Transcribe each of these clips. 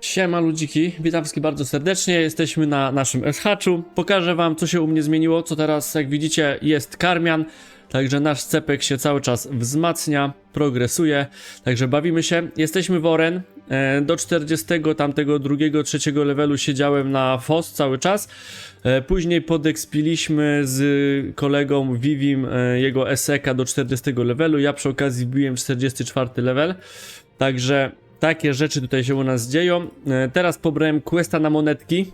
Siema ludziki, witam wszystkich bardzo serdecznie, jesteśmy na naszym SH-czu. Pokażę wam co się u mnie zmieniło, co teraz jak widzicie jest karmian, także nasz cepek się cały czas wzmacnia, progresuje, także bawimy się. Jesteśmy w Oren, e, do 40 tamtego drugiego, trzeciego levelu siedziałem na FOS cały czas. E, Później podekspiliśmy z kolegą Vivim e, jego SEK do 40 levelu, ja przy okazji wbiłem 44 level, także takie rzeczy tutaj się u nas dzieją. E, Teraz pobrałem questa na monetki.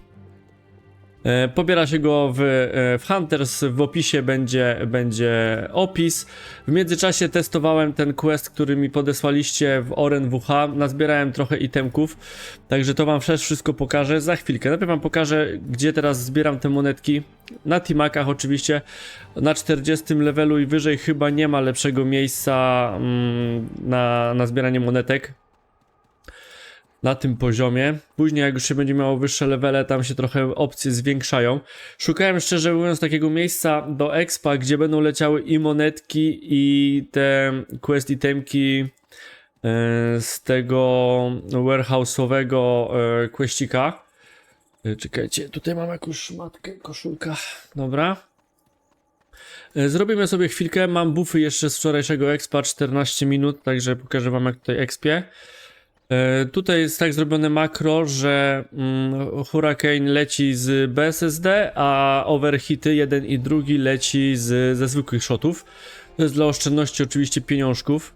E, Pobiera się go w, e, w Hunters, w opisie będzie, będzie opis. W międzyczasie testowałem ten quest, który mi podesłaliście w Oren WH. Nazbierałem trochę itemków, także to wam też wszystko pokażę za chwilkę. Najpierw wam pokażę, gdzie teraz zbieram te monetki. Na Timakach oczywiście. Na 40 levelu i wyżej chyba nie ma lepszego miejsca mm, na, na zbieranie monetek na tym poziomie. Później jak już się będzie miało wyższe levele, tam się trochę opcje zwiększają. Szukałem szczerze mówiąc takiego miejsca do expa, gdzie będą leciały i monetki i te quest itemki e, z tego warehouse'owego e, questika. E, Czekajcie, tutaj mam jakąś szmatkę, koszulka. Dobra. Zrobimy sobie chwilkę. Mam buffy jeszcze z wczorajszego expa 14 minut, także pokażę wam jak tutaj expie. E, Tutaj jest tak zrobione makro, że mm, Hurricane leci z BSSD, a Overhity jeden i drugi leci z, ze zwykłych shotów. To jest dla oszczędności oczywiście pieniążków.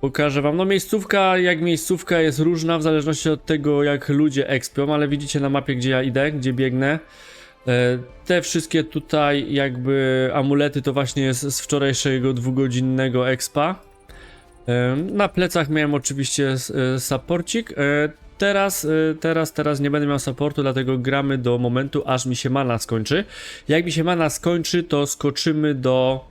Pokażę wam, no miejscówka jak miejscówka jest różna w zależności od tego jak ludzie expią, ale widzicie na mapie gdzie ja idę, gdzie biegnę. E, Te wszystkie tutaj jakby amulety to właśnie jest z wczorajszego dwugodzinnego expa. Na plecach miałem oczywiście e, supporcik. E, Teraz, e, teraz, teraz nie będę miał supportu, dlatego gramy do momentu, aż mi się mana skończy. Jak mi się mana skończy, to skoczymy do.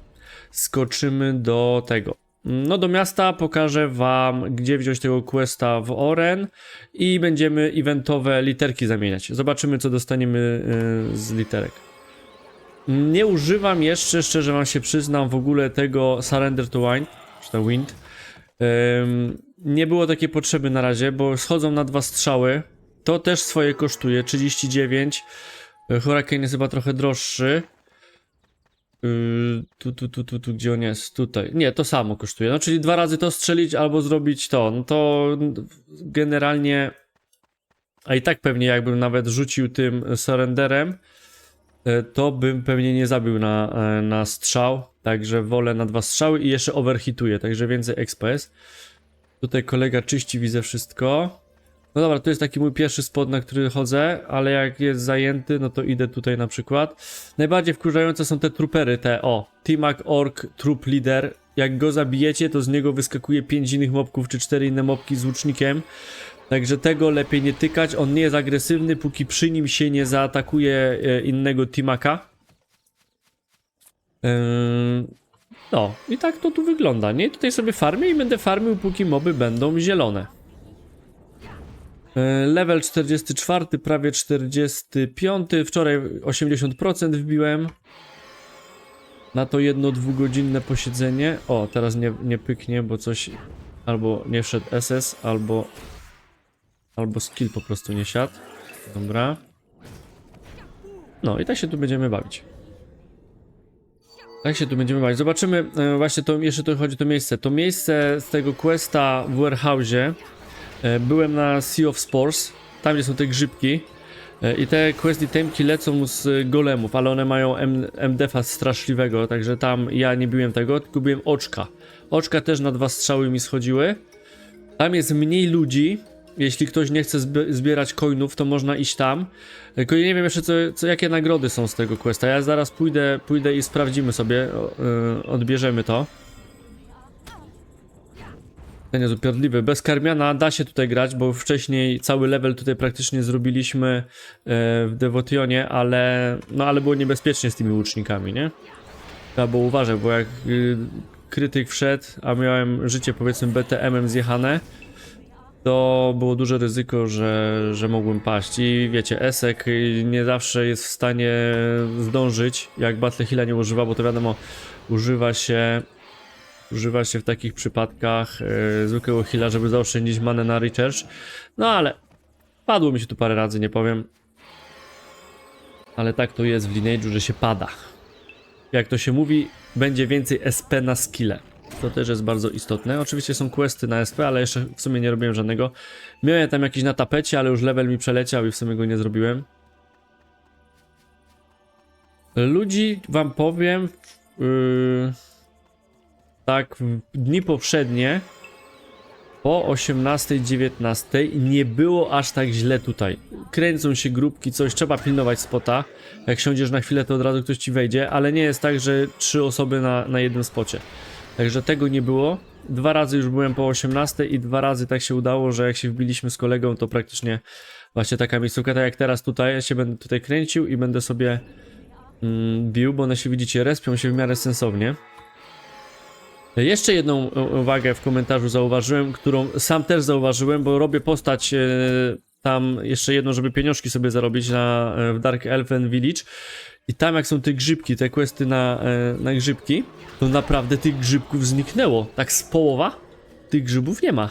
Skoczymy do tego. No, do miasta pokażę wam, gdzie wziąć tego questa w Oren i będziemy eventowe literki zamieniać. Zobaczymy, co dostaniemy z literek. Nie używam jeszcze, szczerze wam się przyznam, w ogóle tego Surrender to Wind, czy to Wind. Nie było takiej potrzeby na razie, bo schodzą na dwa strzały. To też swoje kosztuje 39. Y, Hurricane jest chyba trochę droższy. Yy, tu, tu, tu, tu, tu, gdzie on jest? Tutaj. Nie, to samo kosztuje. No, czyli dwa razy to strzelić albo zrobić to. No to generalnie. A i tak pewnie, jakbym nawet rzucił tym surrenderem, e, to bym pewnie nie zabił na, e, na strzał. Także wolę na dwa strzały i jeszcze overhituję, także więcej XPS. Tutaj kolega czyści, widzę wszystko. No dobra, to jest taki mój pierwszy spot, na który chodzę, ale jak jest zajęty, no to idę tutaj na przykład. Najbardziej wkurzające są te trupery, te o, Timak Ork Troop Leader. Jak go zabijecie, to z niego wyskakuje 5 innych mobków, czy 4 inne mobki z łucznikiem. Także tego lepiej nie tykać, on nie jest agresywny, póki przy nim się nie zaatakuje e, innego Timaka. No, i tak to tu wygląda, nie? Tutaj sobie farmię i będę farmił, póki moby będą zielone. Level 44, prawie 45. Wczoraj 80% wbiłem. Na to jedno dwugodzinne posiedzenie. O, teraz nie, nie pyknie, bo coś. Albo nie wszedł SS, albo. Albo skill po prostu nie siadł. Dobra. No i tak się tu będziemy bawić. Tak się tu będziemy bawić. Zobaczymy, e, właśnie to jeszcze to chodzi o to miejsce. To miejsce z tego questa w warehouse'ie. E, byłem na Sea of Spores, tam gdzie są te grzybki. E, I te quest itemki lecą z golemów, ale one mają MDF-a straszliwego, także tam ja nie biłem tego, tylko biłem oczka. Oczka też na dwa strzały mi schodziły. Tam jest mniej ludzi. Jeśli ktoś nie chce zbi- zbierać coinów, to można iść tam. Tylko nie wiem jeszcze, co, co, jakie nagrody są z tego questa. Ja zaraz pójdę, pójdę i sprawdzimy sobie, o, y, odbierzemy to. Ten jest upierdliwy. Bez karmiana da się tutaj grać, bo wcześniej cały level tutaj praktycznie zrobiliśmy e, w Devotionie, ale no ale było niebezpiecznie z tymi łucznikami, nie? Trzeba było uważać, bo jak y, krytyk wszedł, a miałem życie powiedzmy BTM-em zjechane, to było duże ryzyko, że, że mogłem paść. I wiecie, Esek nie zawsze jest w stanie zdążyć. Jak Battle Heal'a nie używa, bo to wiadomo, używa się Używa się w takich przypadkach yy, zwykłego heala, żeby zaoszczędzić manę na recharge. No ale padło mi się tu parę razy, nie powiem. Ale tak to jest w Lineage'u, że się pada. Jak to się mówi, będzie więcej SP na skille. To też jest bardzo istotne. Oczywiście są questy na SP, ale jeszcze w sumie nie robiłem żadnego. Miałem tam jakiś na tapecie, ale już level mi przeleciał i w sumie go nie zrobiłem. Ludzi wam powiem, yy, tak, dni poprzednie po 18-19 nie było aż tak źle tutaj. Kręcą się grupki, coś, trzeba pilnować spota. Jak siądziesz na chwilę, to od razu ktoś ci wejdzie, ale nie jest tak, że trzy osoby na, na jednym spocie. Także tego nie było. Dwa razy już byłem po 18 i dwa razy tak się udało, że jak się wbiliśmy z kolegą, to praktycznie właśnie taka miejscówka, tak jak teraz tutaj, ja się będę tutaj kręcił i będę sobie mm, bił, bo one się widzicie, respią się w miarę sensownie. Jeszcze jedną uwagę w komentarzu zauważyłem, którą sam też zauważyłem, bo robię postać e, tam jeszcze jedną, żeby pieniążki sobie zarobić na, e, w Dark Elfen Village. I tam jak są te grzybki, te questy na, e, na grzybki, to naprawdę tych grzybków zniknęło. Tak z połowa tych grzybów nie ma.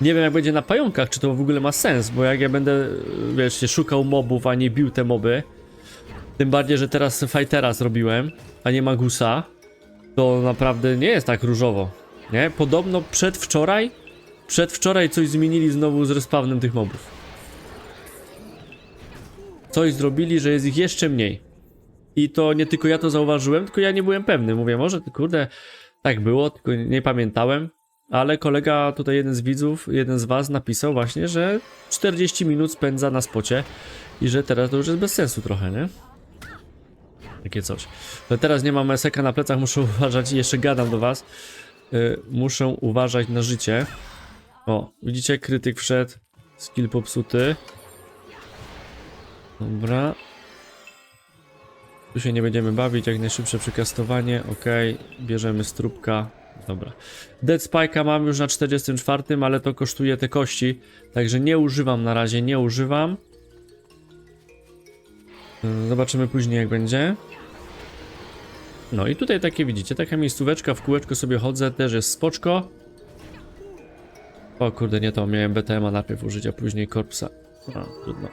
Nie wiem jak będzie na pająkach, czy to w ogóle ma sens, bo jak ja będę, e, wiesz, szukał mobów, a nie bił te moby, tym bardziej, że teraz fightera zrobiłem, a nie magusa, to naprawdę nie jest tak różowo. Nie? Podobno przedwczoraj, przedwczoraj coś zmienili znowu z respawnem tych mobów. Coś zrobili, że jest ich jeszcze mniej. I to nie tylko ja to zauważyłem, tylko ja nie byłem pewny. Mówię, może kurde, tak było, tylko nie pamiętałem. Ale kolega, tutaj jeden z widzów, jeden z was napisał właśnie, że 40 minut spędza na spocie i że teraz to już jest bez sensu trochę, nie? Takie coś. No teraz nie mam eseka na plecach, muszę uważać i jeszcze gadam do was. Yy, muszę uważać na życie. O, widzicie, krytyk wszedł. Skill popsuty. Dobra. Tu się nie będziemy bawić, jak najszybsze przekastowanie. Ok, bierzemy strubka. Dobra. Dead Spike'a mam już na 44, ale to kosztuje te kości. Także nie używam na razie, nie używam. Yy, Zobaczymy później jak będzie. No i tutaj takie widzicie, taka miejscóweczka, w kółeczko sobie chodzę, też jest spoczko. O kurde, nie to, miałem BTM-a najpierw użyć, a później korpsa. A, trudno.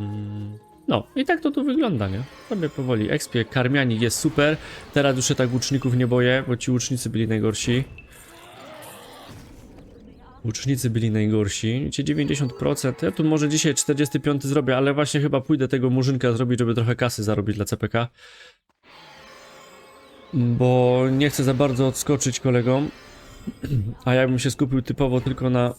Mm, No, i tak to tu wygląda, nie? Sobie powoli ekspie, karmiani jest super. Teraz już się tak łuczników nie boję, bo ci łucznicy byli najgorsi. Łucznicy byli najgorsi. Wiecie, 90%. Ja tu może dzisiaj 45 zrobię, ale właśnie chyba pójdę tego murzynka zrobić, żeby trochę kasy zarobić dla CPK. Bo nie chcę za bardzo odskoczyć kolegom. A jakbym się skupił typowo tylko na,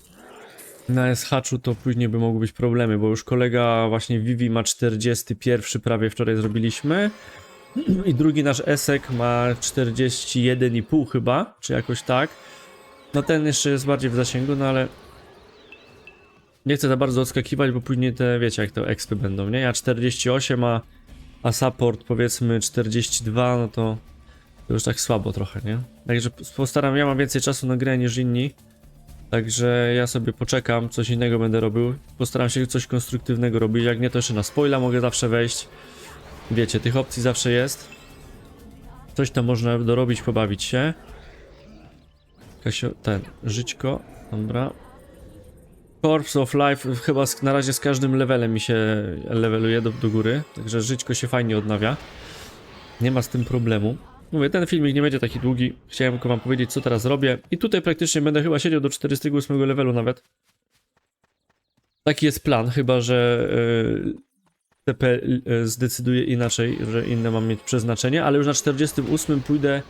na SH-u, to później by mogły być problemy, bo już kolega właśnie Vivi ma 41 prawie wczoraj zrobiliśmy. I drugi nasz Esek ma 41,5 chyba, czy jakoś tak. No ten jeszcze jest bardziej w zasięgu, no ale nie chcę za bardzo odskakiwać, bo później te, wiecie jak to expy będą, nie? Ja 48, a, a support powiedzmy 42, no to to już tak słabo trochę, nie? Także postaram, ja mam więcej czasu na grę niż inni. Także ja sobie poczekam, coś innego będę robił. Postaram się coś konstruktywnego robić, jak nie to jeszcze na spoila mogę zawsze wejść. Wiecie, tych opcji zawsze jest. Coś tam można dorobić, pobawić się. Kasio, ten, żyćko, dobra. Corpse of Life chyba z, na razie z każdym levelem mi się leveluje do, do góry, także żyćko się fajnie odnawia. Nie ma z tym problemu. Mówię, ten filmik nie będzie taki długi. Chciałem tylko wam powiedzieć, co teraz robię. I tutaj praktycznie będę chyba siedział do 48 levelu nawet. Taki jest plan, chyba że yy, TP yy, zdecyduje inaczej, że inne mam mieć przeznaczenie, ale już na 48 pójdę.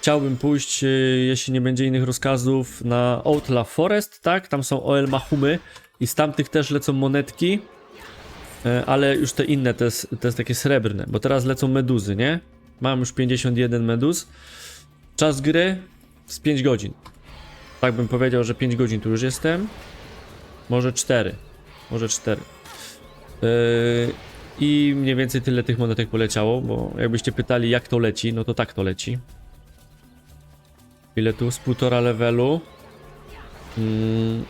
Chciałbym pójść, yy, jeśli nie będzie innych rozkazów, na Outlaw Forest, tak? Tam są OL Mahumy i z tamtych też lecą monetki. Yy, ale już te inne, te, te takie srebrne, bo teraz lecą meduzy, nie? Mam już 51 meduz. Czas gry z 5 godzin. Tak bym powiedział, że 5 godzin tu już jestem. Może 4. Może 4. Yy, I mniej więcej tyle tych monetek poleciało, bo jakbyście pytali jak to leci, no to tak to leci. Ile tu? Z półtora levelu. Mm.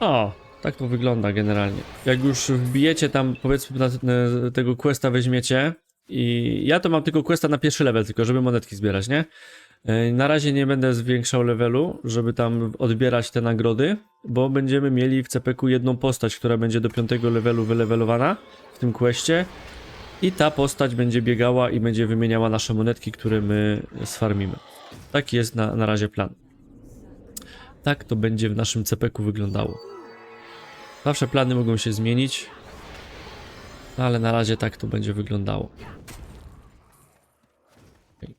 O, tak to wygląda generalnie. Jak już wbijecie tam, powiedzmy, na, na tego questa weźmiecie, i ja to mam tylko questa na pierwszy level, tylko żeby monetki zbierać, nie? E, Na razie nie będę zwiększał levelu, żeby tam odbierać te nagrody, bo będziemy mieli w CPK jedną postać, która będzie do piątego levelu wylewelowana w tym questie i ta postać będzie biegała i będzie wymieniała nasze monetki, które my sfarmimy. Taki jest na, na razie plan. Tak to będzie w naszym CPK wyglądało. Zawsze plany mogą się zmienić, no ale na razie tak to będzie wyglądało.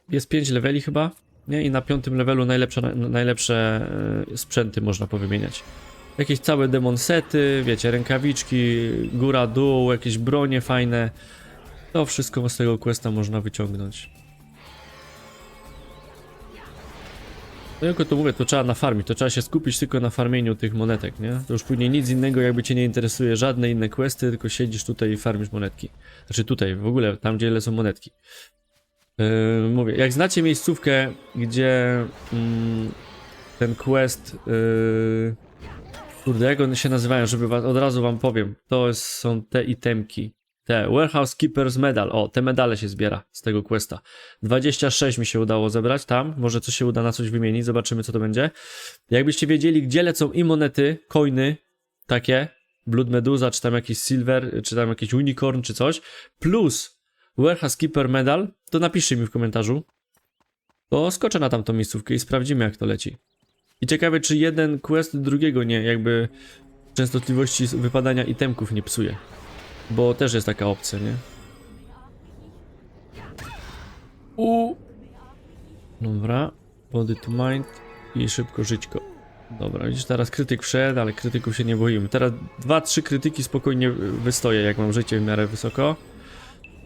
Jest 5 leveli chyba, nie? I na piątym levelu najlepsze, na- najlepsze e, sprzęty można powymieniać. Jakieś całe demon sety, wiecie, rękawiczki, góra, dół, jakieś bronie fajne. To wszystko z tego questa można wyciągnąć. No jako to mówię, to trzeba nafarmić, to trzeba się skupić tylko na farmieniu tych monetek, nie? To już później nic innego jakby cię nie interesuje, żadne inne questy, tylko siedzisz tutaj i farmisz monetki. Znaczy tutaj, w ogóle, tam gdzie lecą monetki. Yy, mówię, jak znacie miejscówkę, gdzie mm, ten quest, yy, kurde, jak one się nazywają, żeby was, od razu wam powiem, to są te itemki, te Warehouse Keepers Medal, o, te medale się zbiera z tego questa. 26 mi się udało zebrać tam, może coś się uda na coś wymienić, zobaczymy co to będzie. Jakbyście wiedzieli, gdzie lecą i monety, coiny, takie, Blood Medusa, czy tam jakiś Silver, czy tam jakiś Unicorn, czy coś, plus Warehouse Keeper Medal, to napiszcie mi w komentarzu. To skoczę na tamtą miejscówkę i sprawdzimy jak to leci. I ciekawe czy jeden quest drugiego nie, jakby częstotliwości wypadania itemków nie psuje. Bo też jest taka opcja, nie? U. Dobra. Body to mind i szybko żyćko. Dobra, widzisz, teraz krytyk wszedł, ale krytyków się nie boimy. Teraz dwa, trzy krytyki spokojnie wystoję, jak mam życie w miarę wysoko.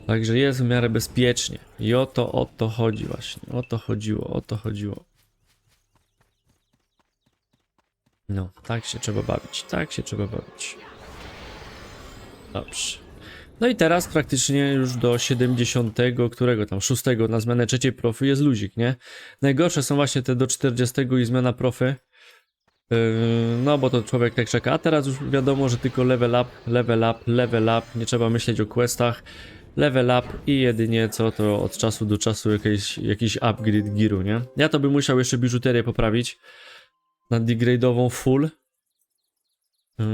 Także jest w miarę bezpiecznie. I o to, o to chodzi właśnie. O to chodziło, o to chodziło. No, tak się trzeba bawić. Tak się trzeba bawić. Dobrze. No i teraz praktycznie już do 70, którego tam, 6 na zmianę trzeciej profy jest luzik, nie? Najgorsze są właśnie te do 40 i zmiana profy. Yy, no bo to człowiek tak czeka, a teraz już wiadomo, że tylko level up, level up, level up, nie trzeba myśleć o questach, level up i jedynie co to od czasu do czasu jakiś, jakiś upgrade gearu, nie? Ja to bym musiał jeszcze biżuterię poprawić na degrade'ową full. Yy,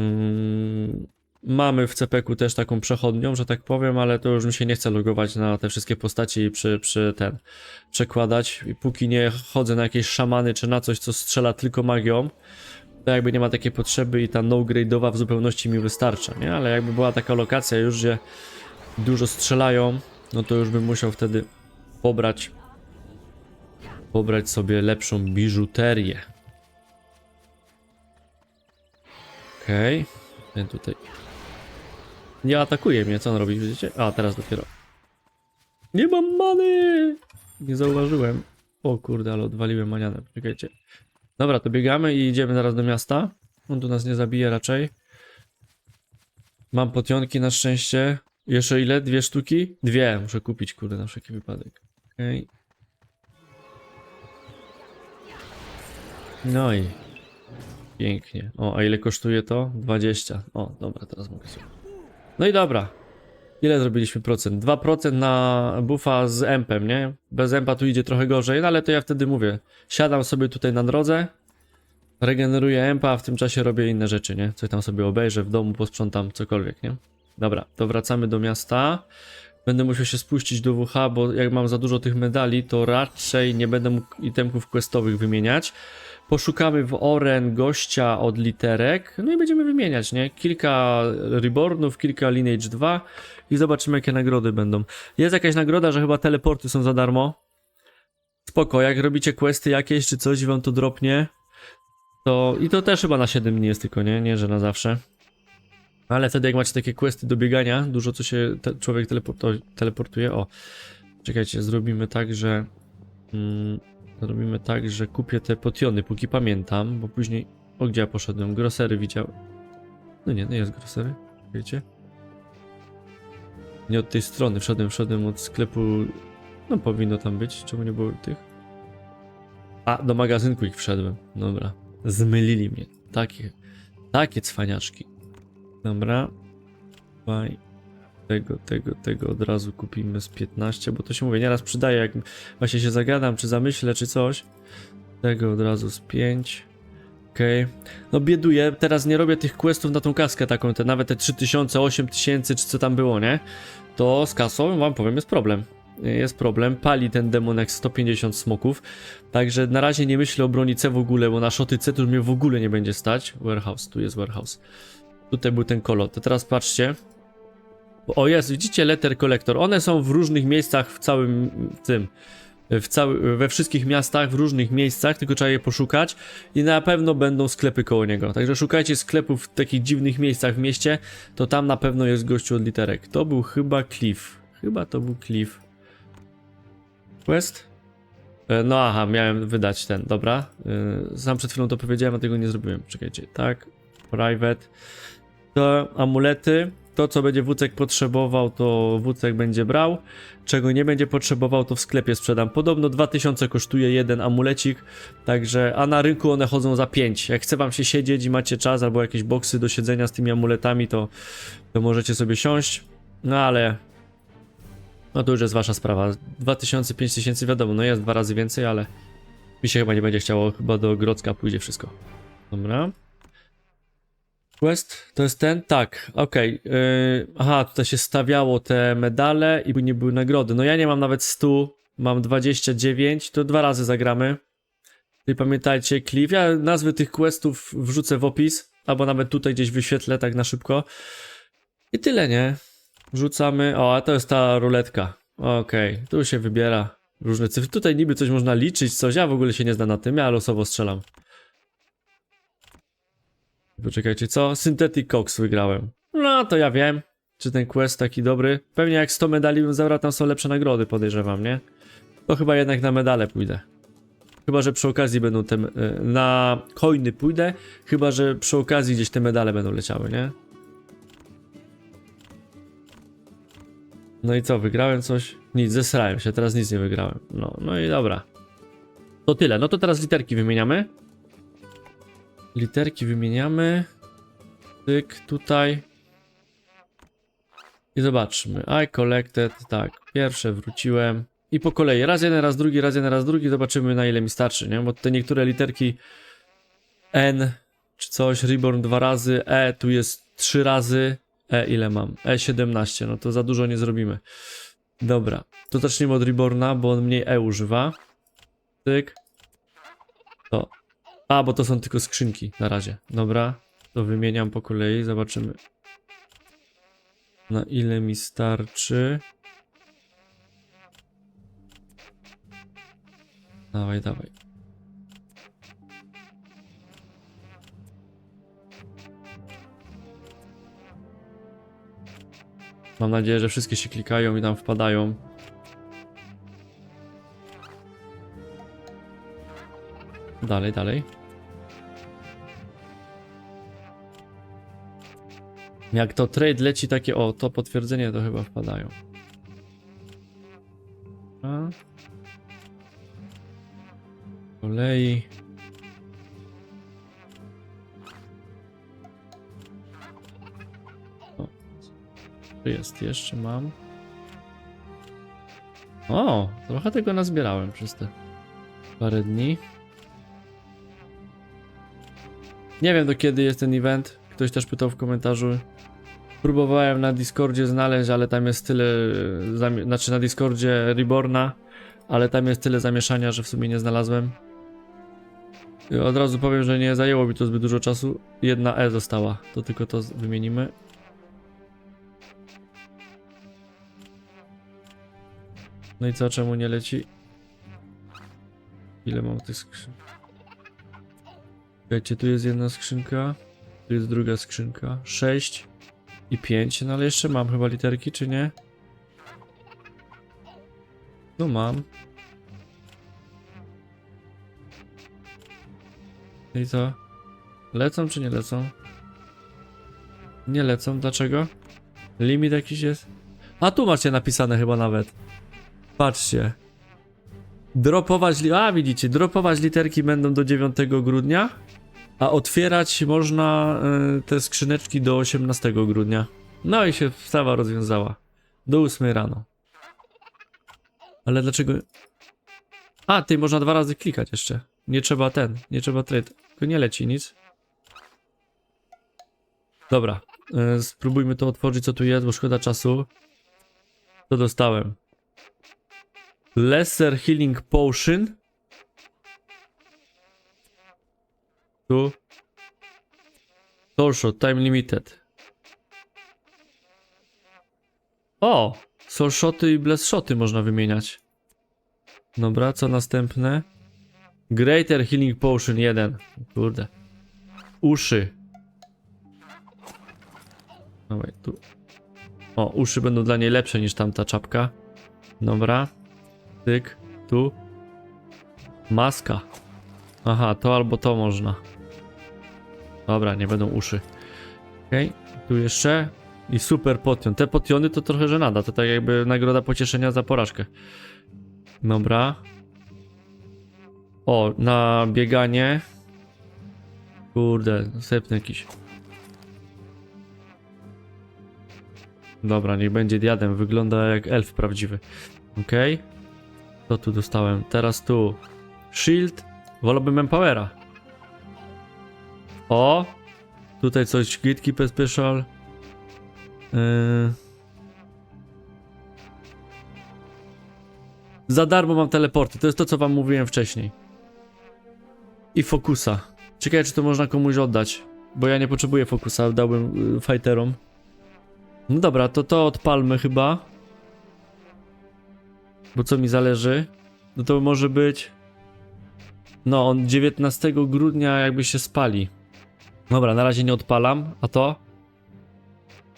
mamy w CPK też taką przechodnią, że tak powiem, ale to już mi się nie chce logować na te wszystkie postaci i przy, przy ten przekładać. I póki nie chodzę na jakieś szamany czy na coś, co strzela tylko magią, to jakby nie ma takiej potrzeby i ta no-grade'owa w zupełności mi wystarcza, nie? Ale jakby była taka lokacja już, gdzie dużo strzelają, no to już bym musiał wtedy pobrać pobrać sobie lepszą biżuterię. Okej, ten tutaj nie atakuje mnie, co on robi, widzicie? A, teraz dopiero. Nie mam many! Nie zauważyłem. O kurde, ale odwaliłem manianę, czekajcie. Dobra, to biegamy i idziemy zaraz do miasta. On tu nas nie zabije raczej. Mam potionki na szczęście. Jeszcze ile? Dwie sztuki? Dwie, muszę kupić, kurde, na wszelki wypadek. Okej. No i... Pięknie. O, a ile kosztuje to? 20. O, dobra, teraz mogę sobie. No i dobra. Ile zrobiliśmy procent? 2% na buffa z empem, nie? Bez empa tu idzie trochę gorzej, no ale to ja wtedy mówię. Siadam sobie tutaj na drodze, regeneruję empa, a w tym czasie robię inne rzeczy, nie? Coś tam sobie obejrzę w domu, posprzątam, cokolwiek, nie? Dobra, to wracamy do miasta. Będę musiał się spuścić do WH, bo jak mam za dużo tych medali, to raczej nie będę mógł itemków questowych wymieniać. Poszukamy w Oren gościa od literek, no i będziemy wymieniać, nie? Kilka Rebornów, kilka Lineage 2 i zobaczymy jakie nagrody będą. Jest jakaś nagroda, że chyba teleporty są za darmo. Spoko, jak robicie questy jakieś czy coś i wam to dropnie, to... I to też chyba na 7 dni jest tylko, nie? Nie, że na zawsze. Ale wtedy jak macie takie questy do biegania, dużo co się te, człowiek teleporto, teleportuje. O, czekajcie, zrobimy tak, że... Mm, zrobimy tak, że kupię te potiony, póki pamiętam, bo później... O, gdzie ja poszedłem? Grosery widział. No nie, no jest grosery. Wiecie? Nie od tej strony, wszedłem, wszedłem od sklepu... No powinno tam być, czemu nie było tych? A, do magazynku ich wszedłem. Dobra. Zmylili mnie. Takie, takie cwaniaczki. Dobra. Dwaj. Tego, tego, tego od razu kupimy z 15, bo to się mówię, nieraz przydaje, jak właśnie się zagadam, czy zamyślę, czy coś. Tego od razu z 5. Okej. No bieduję, teraz nie robię tych questów na tą kaskę taką, te, nawet te 3000, 8000, czy co tam było, nie? To z kasą, wam powiem, jest problem. Jest problem, pali ten demon jak 150 smoków, także na razie nie myślę o broni C w ogóle, bo na szoty C to już mnie w ogóle nie będzie stać. Warehouse, tu jest warehouse. Tutaj był ten kolor, to teraz patrzcie. O jest, widzicie letter collector, one są w różnych miejscach w całym tym, w cały, we wszystkich miastach, w różnych miejscach, tylko trzeba je poszukać i na pewno będą sklepy koło niego. Także szukajcie sklepów w takich dziwnych miejscach w mieście, to tam na pewno jest gościu od literek. To był chyba Cliff. Chyba to był Cliff. Quest? E, No aha, miałem wydać ten, dobra. E, Sam przed chwilą to powiedziałem, a tego nie zrobiłem. Czekajcie, tak. Private. To amulety. To, co będzie Wucek potrzebował, to Wucek będzie brał. Czego nie będzie potrzebował, to w sklepie sprzedam. Podobno 2000 kosztuje jeden amulecik, także, a na rynku one chodzą za 5. Jak chce wam się siedzieć i macie czas, albo jakieś boksy do siedzenia z tymi amuletami, to, to możecie sobie siąść. No ale no to już jest wasza sprawa. 2000, 5000 wiadomo, no jest dwa razy więcej, ale mi się chyba nie będzie chciało, chyba do Grodzka pójdzie wszystko. Dobra. Quest to jest ten? Tak, okej. Yy, aha, tutaj się stawiało te medale i nie były nagrody. No ja nie mam nawet 100, mam 29, to dwa razy zagramy. I pamiętajcie, Cliff, ja nazwy tych questów wrzucę w opis, albo nawet tutaj gdzieś wyświetlę tak na szybko. I tyle, nie? Wrzucamy. O, a to jest ta ruletka. Okej, tu się wybiera różne cyfry. Tutaj niby coś można liczyć, coś. Ja w ogóle się nie znam na tym, ja losowo strzelam. Poczekajcie, co? Synthetic Cox wygrałem. No, to ja wiem. Czy ten quest taki dobry? Pewnie jak 100 medali bym zabrał, tam są lepsze nagrody, podejrzewam, nie? To chyba jednak na medale pójdę. Chyba, że przy okazji będą te... y, Na coiny pójdę, chyba, że przy okazji gdzieś te medale będą leciały, nie? No i co, wygrałem coś? Nic, zesrałem się, teraz nic nie wygrałem. No, no i dobra. To tyle, no to teraz literki wymieniamy. Literki wymieniamy. Tyk, tutaj. I zobaczmy. I collected, tak. Pierwsze wróciłem. I po kolei. Raz jeden, raz drugi, raz jeden, raz drugi. Zobaczymy na ile mi starczy, nie? Bo te niektóre literki N czy coś, Reborn dwa razy, E tu jest trzy razy. E ile mam? E17, no to za dużo nie zrobimy. Dobra, to zacznijmy od Reborna, bo on mniej E używa. Tyk. To. A, bo to są tylko skrzynki na razie. Dobra, to wymieniam po kolei, zobaczymy. Na ile mi starczy. Dawaj, dawaj. Mam nadzieję, że wszystkie się klikają i tam wpadają. Dalej, dalej. Jak to trade leci takie, o, to potwierdzenie to chyba wpadają. A. Kolei. O, tu jest, jeszcze mam. O, trochę tego nazbierałem przez te parę dni. Nie wiem do kiedy jest ten event. Ktoś też pytał w komentarzu. Próbowałem na Discordzie znaleźć, ale tam jest tyle. e, znaczy na Discordzie Reborna, ale tam jest tyle zamieszania, że w sumie nie znalazłem. Od razu powiem, że nie zajęło mi to zbyt dużo czasu. Jedna E została, to tylko to wymienimy. No i co, czemu nie leci? Ile mam tych skrzynek? Wiecie, tu jest jedna skrzynka, tu jest druga skrzynka, 6 i 5, no ale jeszcze mam chyba literki, czy nie? No mam. I co? Lecą czy nie lecą? Nie lecą, dlaczego? Limit jakiś jest? A tu macie napisane chyba nawet. Patrzcie. Dropować, li- a widzicie, dropować literki będą do 9 grudnia, a otwierać można y, te skrzyneczki do 18 grudnia. No i się sprawa rozwiązała. Do 8 rano. Ale dlaczego... A, ty można dwa razy klikać jeszcze. Nie trzeba ten, nie trzeba trade. Tylko nie leci nic. Dobra, e, spróbujmy to otworzyć, co tu jest, bo szkoda czasu. To dostałem. Lesser Healing Potion. Tu. Shot, Time Limited. O! Soul Shoty i Bless Shoty można wymieniać. Dobra, co następne? Greater Healing Potion 1. Kurde. Uszy. Dawaj, tu. O, uszy będą dla niej lepsze niż tamta czapka. Dobra. Tyk, tu. Maska. Aha, to albo to można. Dobra, nie będą uszy. Okej, tu jeszcze. I super potion. Te potiony to trochę żenada. To tak jakby nagroda pocieszenia za porażkę. Dobra. O, na bieganie. Kurde, następny jakiś. Dobra, niech będzie diadem. Wygląda jak elf prawdziwy. Okej. Co tu dostałem? Teraz tu. Shield. Wolałbym Empowera. O! Tutaj coś. Gatekeeper Special. Yy. Za darmo mam teleporty. To jest to, co wam mówiłem wcześniej. I fokusa. Ciekawe, czy to można komuś oddać. Bo ja nie potrzebuję fokusa, dałbym y, fighterom. No dobra, to to odpalmy chyba. Bo co mi zależy? No to może być... No, on 19 grudnia jakby się spali. Dobra, na razie nie odpalam. A to?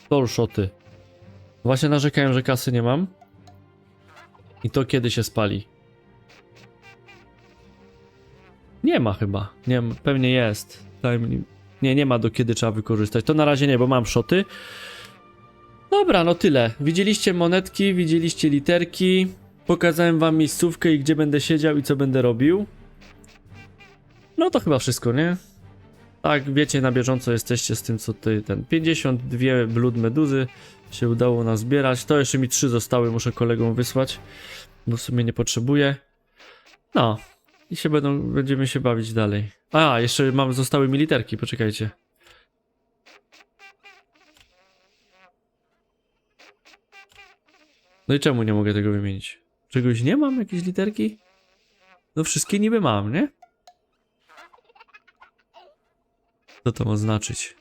Soul shoty. Właśnie narzekałem, że kasy nie mam. I to kiedy się spali? Nie ma chyba. Nie, pewnie jest. Nie, nie ma do kiedy trzeba wykorzystać. To na razie nie, bo mam szoty. Dobra, no tyle. Widzieliście monetki, widzieliście literki. Pokazałem wam miejscówkę i gdzie będę siedział i co będę robił. No to chyba wszystko, nie? Tak, wiecie, na bieżąco jesteście z tym, co tutaj ten 52 blood meduzy się udało nam zbierać. To jeszcze mi trzy zostały, muszę kolegom wysłać, bo w sumie nie potrzebuję. No, i się będą, będziemy się bawić dalej. A, jeszcze mam, zostały mi literki, poczekajcie. No i czemu nie mogę tego wymienić? Czegoś nie mam? Jakieś literki? No wszystkie niby mam, nie? Co to ma znaczyć?